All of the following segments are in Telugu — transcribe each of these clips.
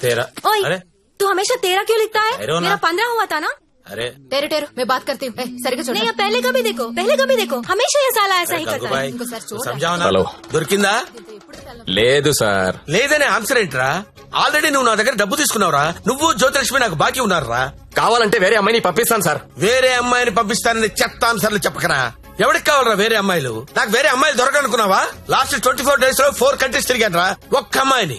तेरा ओए अरे तू हमेशा तेरा क्यों लिखता है ठहरो ना। मेरा पंद्रह हुआ था ना अरे टेरो टेरो मैं बात करती हूँ ए, సరిగ్గా చూడు नहीं अब पहले कभी देखो पहले कभी देखो हमेशा ये साला ऐसा ही करता है గంగుబాయ్ ఇంకోసారి చూడు. సంజావనా హలో. దొరికిందా లేదు సార్ లేదనే ఆన్సర్ ఏంట్రా ఆల్రెడీ నువ్వు నా దగ్గర డబ్బు తీసుకున్నావురా నువ్వు జ్యోతిలక్ష్మి నాకు బాకీ ఉన్నారా కావాలంటే వేరే అమ్మాయిని పంపిస్తాను సార్ వేరే అమ్మాయిని పంపిస్తానని చెత్త ఆన్సర్లు చెప్పకరా ఎవరికి కావాలరా వేరే అమ్మాయిలు నాకు వేరే అమ్మాయిలు దొరకనుకున్నావా లాస్ట్ ట్వంటీ ఫోర్ డేస్ లో ఫోర్ కంట్రీస్ తిరిగాను రా ఒక్క అమ్మాయిని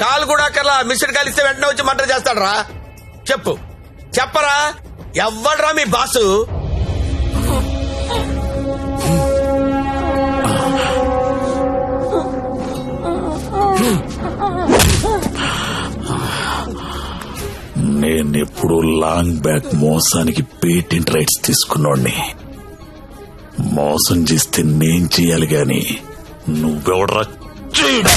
కాల్ కూడా కల్లా మిస్డ్ కాల్ ఇస్తే వెంటనే వచ్చి మంట చేస్తాడు రా చెప్పు. చెప్పరా? ఎవ్వడ్రా మీ బాసు? నేనెప్పుడు లాంగ్ బ్యాక్ మోసానికి పేటెంట్ రైట్స్ తీసుకున్నోడిని. మోసం చేస్తే నేను చేయాలి గాని నువ్వెవడరా చేయడం?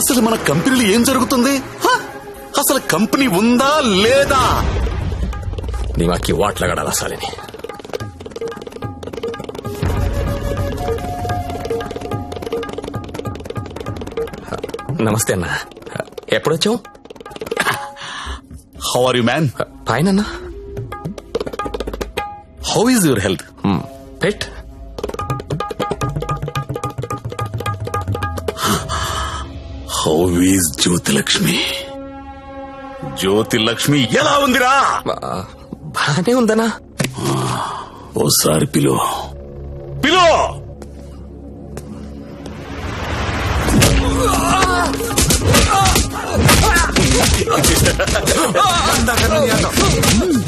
అసలు మన కంపెనీలో ఏం జరుగుతుంది? అసలు కంపెనీ ఉందా లేదా? దిమాకి వాట్లగడాలి అసలని నమస్తే అన్న. ఎప్పుడొచ్చావు? How are you man fine అన్న. How is your health pet how is Jyotilakshmi Jyotilakshmi ఎలా ఉందిరా బానే ఉందనా? ఓసారి పిలో. పిలో! చెప్పాలి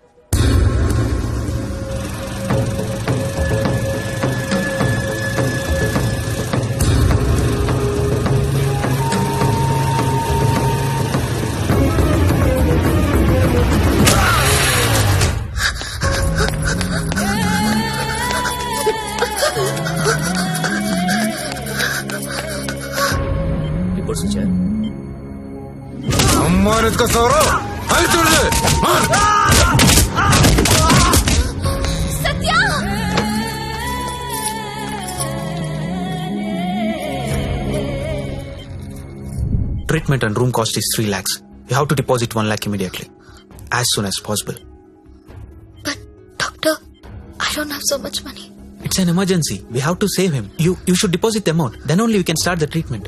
passenger. Ammanet ka soro! Hay turdu! Mar! Satya! Treatment and room cost is 3 lakhs. You have to deposit 1 lakh immediately. As soon as possible. But, doctor, I don't have so much money. It's an emergency. We have to save him. You you should deposit the amount. Then only we can start the treatment.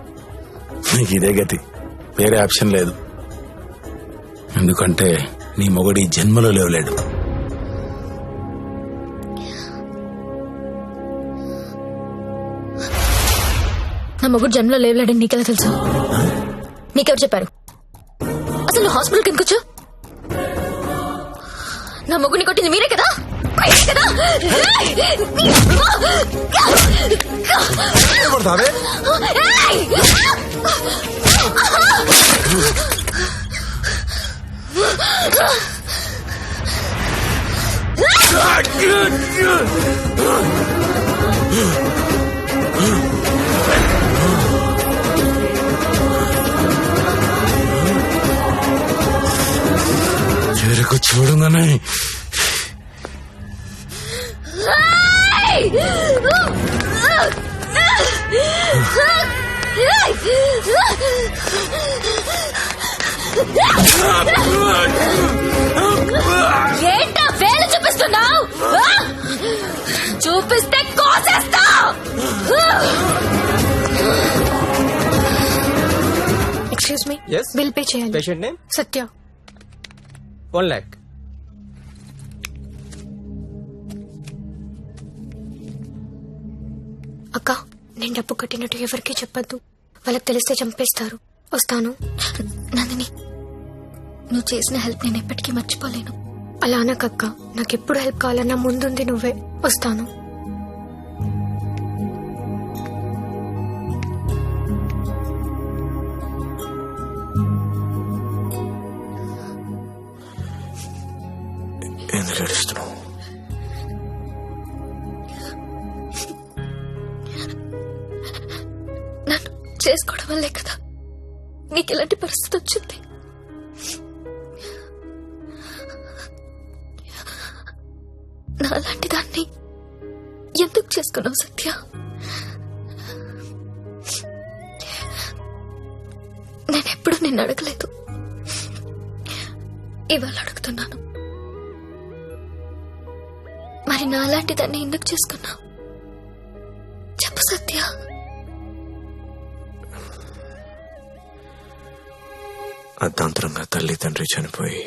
నీకు ఇదే గతి. వేరే ఆప్షన్ లేదు. ఎందుకంటే నీ మొగడి జన్మలో లేవలేడు. నా మొగుడు జన్మలో లేవలేడని నీకెలా తెలుసు? నీకెవరు చెప్పారు? అసలు నువ్వు హాస్పిటల్కి ఎందుకు వచ్చావు నా మొగుడిని కొట్టింది మీరే కదా? మీరే కదా? ఏయ్! చెరకు చూడగానే ఏంటా వేలు చూపిస్తున్నావు? చూపిస్తే కోసేస్తా excuse me Yes? Bill pay చేయాలి. Patient name Satya. One lakh అక్క. నేను డబ్బు కట్టినట్టు ఎవరికీ చెప్పొద్దు. వాళ్ళకి తెలిస్తే చంపేస్తారు. వస్తాను. నందిని నువ్వు చేసిన హెల్ప్ నేను ఎప్పటికీ మర్చిపోలేను. అలా అనకక్క నాకెప్పుడు హెల్ప్ కావాలన్నా ముందుంది నువ్వే. వస్తాను. ఎందుకు వల్లే కదా నీకు ఇలాంటి పరిస్థితి వచ్చింది? నాలాంటి దాన్ని ఎందుకు చేసుకున్నావు సత్య? నేనెప్పుడు నిన్ను అడగలేదు. ఇవాళ అడుగుతున్నాను. మరి నాలాంటి దాన్ని ఎందుకు చేసుకున్నావు? అర్ధాంతరంగా తల్లి తండ్రి చనిపోయి